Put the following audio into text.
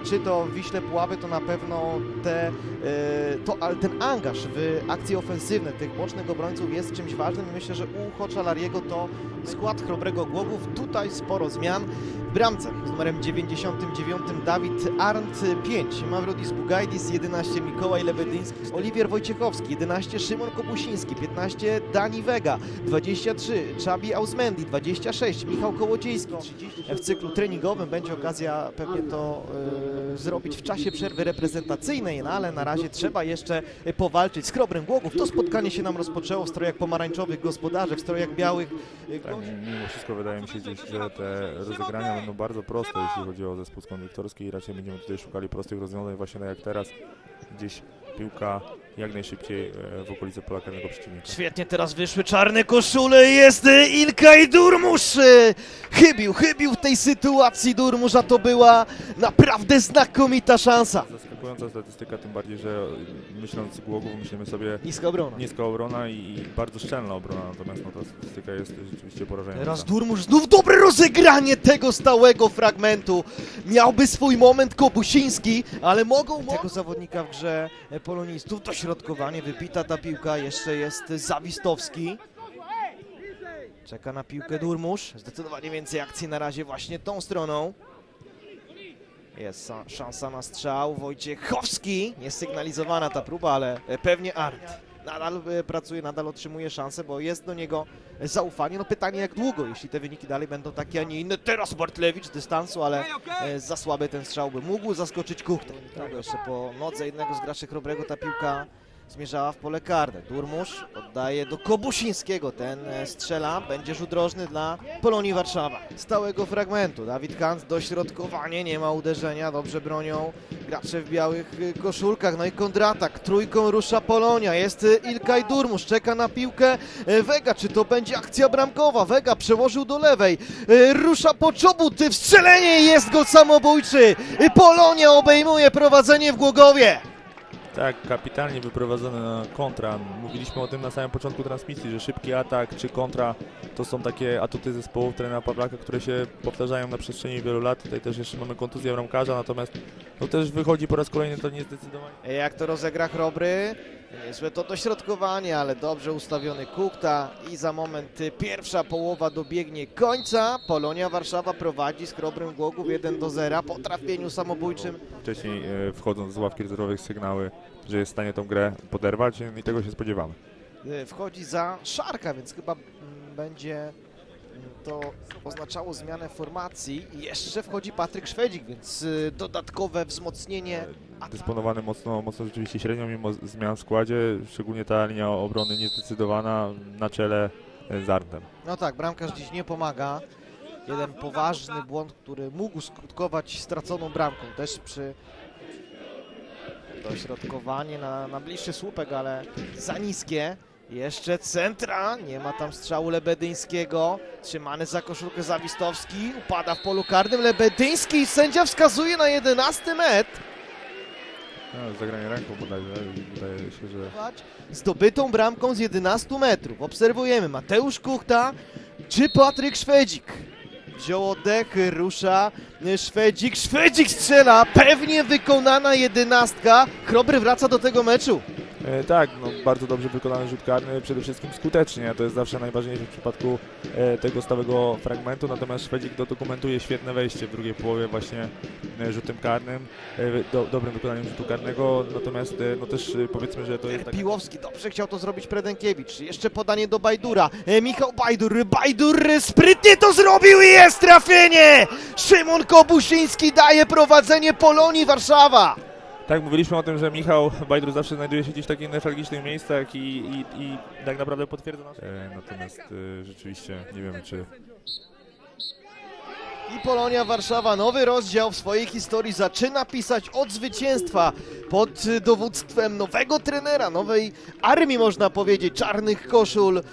czy to Wiśle Puławy, to na pewno te, e, to, ten angaż w akcje ofensywne tych bocznych obrońców jest czymś ważnym myślę, że u Hocza Lariego to skład Chrobrego Głogów. Tutaj sporo zmian. W bramce z numerem 99 Dawid Arndt 5, Mawrodis Bugajdis 11, Mikołaj Lebedyński, Oliwier Wojciechowski 11, Szymon Kobusiński 15, Dani Vega 23, Czabi Ausmendi 26, Michał Kołodziejski 30. W cyklu treningowym będzie okazja pewnie to e, zrobić w czasie przerwy reprezentacyjnej, no ale na razie trzeba jeszcze powalczyć z Chrobrym Głogów. To spotkanie się nam rozpoczęło w strojach pomarańczowych gospodarzy, w strojach białych Tak, mimo wszystko wydaje mi się że te rozegrania będą bardzo proste, jeśli chodzi o zespół z konduktorski i raczej będziemy tutaj szukali prostych rozwiązań właśnie tak jak teraz. Gdzieś piłka jak najszybciej e, w okolice pola karnego przeciwnika. Świetnie teraz wyszły czarne koszule, jest e, Ilkay Durmusz! Chybił, chybił w tej sytuacji Durmusz, a to była naprawdę znakomita szansa. Zaskakująca statystyka, tym bardziej, że myśląc Głogów myślimy sobie Niska obrona. niska obrona i, i bardzo szczelna obrona, natomiast no, ta statystyka jest rzeczywiście porażająca. Teraz Durmusz znów dobre rozegranie tego stałego fragmentu. Miałby swój moment Kobusiński, ale mogą tego zawodnika w grze polonistów. Dośrodkowanie, wybita ta piłka, jeszcze jest Zawistowski. Czeka na piłkę Durmusz. Zdecydowanie więcej akcji na razie właśnie tą stroną. Jest sa- szansa na strzał. Wojciechowski. Niesygnalizowana ta próba, ale e, pewnie Art. Nadal e, pracuje, nadal otrzymuje szansę, bo jest do niego zaufanie. No pytanie jak długo, jeśli te wyniki dalej będą takie, a nie inne. Teraz Bartlewicz dystansu, ale e, za słaby ten strzał by mógł zaskoczyć Kuchtę. Tak, jeszcze po nodze jednego z graczy Chrobrego ta piłka zmierzała w pole karne. Durmusz oddaje do Kobusińskiego. Ten e, strzela. Będzie rzut rożny dla Polonii Warszawa. Stałego fragmentu. Dawid Kant dośrodkowanie. Nie ma uderzenia. Dobrze bronią gracze w białych e, koszulkach. No i kontratak. Trójką rusza Polonia. Jest e, Ilkay Durmusz. Czeka na piłkę Vega. Czy to będzie akcja bramkowa? Vega przełożył do lewej. Rusza po czobut. Wstrzelenie jest gol samobójczy. Polonia obejmuje prowadzenie w Głogowie. Tak, kapitalnie wyprowadzone na kontra. Mówiliśmy o tym na samym początku transmisji, że szybki atak czy kontra to są takie atuty zespołów trenera Pawlaka, które się powtarzają na przestrzeni wielu lat. Tutaj też jeszcze mamy kontuzję bramkarza, natomiast to też wychodzi po raz kolejny to niezdecydowanie. Jak to rozegra Chrobry? Niezłe to dośrodkowanie, ale dobrze ustawiony Kukta i za moment pierwsza połowa dobiegnie końca. Polonia Warszawa prowadzi z Chrobrym Głogów 1 do 0 po trafieniu samobójczym. Wcześniej e, wchodząc z ławki rezerwowych sygnały, że jest w stanie tą grę poderwać i tego się spodziewamy. Y, Wchodzi za Szarka, więc chyba mm, będzie to oznaczało zmianę formacji. I jeszcze wchodzi Patryk Szwedzik, więc y, dodatkowe wzmocnienie. Dysponowany mocno, mocno rzeczywiście średnio mimo zmian w składzie, szczególnie ta linia obrony niezdecydowana na czele e, z Artem. No tak, bramkarz dziś nie pomaga. Jeden poważny błąd, który mógł skutkować straconą bramką. Też przy dośrodkowanie na, na bliższy słupek, ale za niskie. Jeszcze centra, nie ma tam strzału Lebedyńskiego. Trzymany za koszulkę Zawistowski, upada w polu karnym Lebedyński. Sędzia wskazuje na 11 metr. No, zagranie ręką bodajże i wydaje się, że Zdobytą bramką z 11 metrów. Obserwujemy Mateusz Kuchta czy Patryk Szwedzik. Wziął oddech, rusza Szwedzik. Szwedzik strzela, pewnie wykonana jedenastka. Chrobry wraca do tego meczu. E, tak, no, bardzo dobrze wykonany rzut karny, przede wszystkim skutecznie, to jest zawsze najważniejsze w przypadku e, tego stałego fragmentu, natomiast Szwedzik dokumentuje świetne wejście w drugiej połowie właśnie e, rzutem karnym, do, dobrym wykonaniem rzutu karnego, natomiast no też powiedzmy, że to jest. Piłowski dobrze chciał to zrobić Predenkiewicz. Jeszcze podanie do Bajdura. Michał Bajdur. Bajdur sprytnie to zrobił i jest trafienie! Szymon Kobusiński daje prowadzenie Polonii Warszawa. Tak, mówiliśmy o tym, że Michał Bajdur zawsze znajduje się gdzieś w takich newralgicznych miejscach i, i, i tak naprawdę potwierdza nasze... E, natomiast e, rzeczywiście nie wiemy, czy I Polonia Warszawa nowy rozdział w swojej historii zaczyna pisać od zwycięstwa pod dowództwem nowego trenera, nowej armii można powiedzieć, czarnych koszul.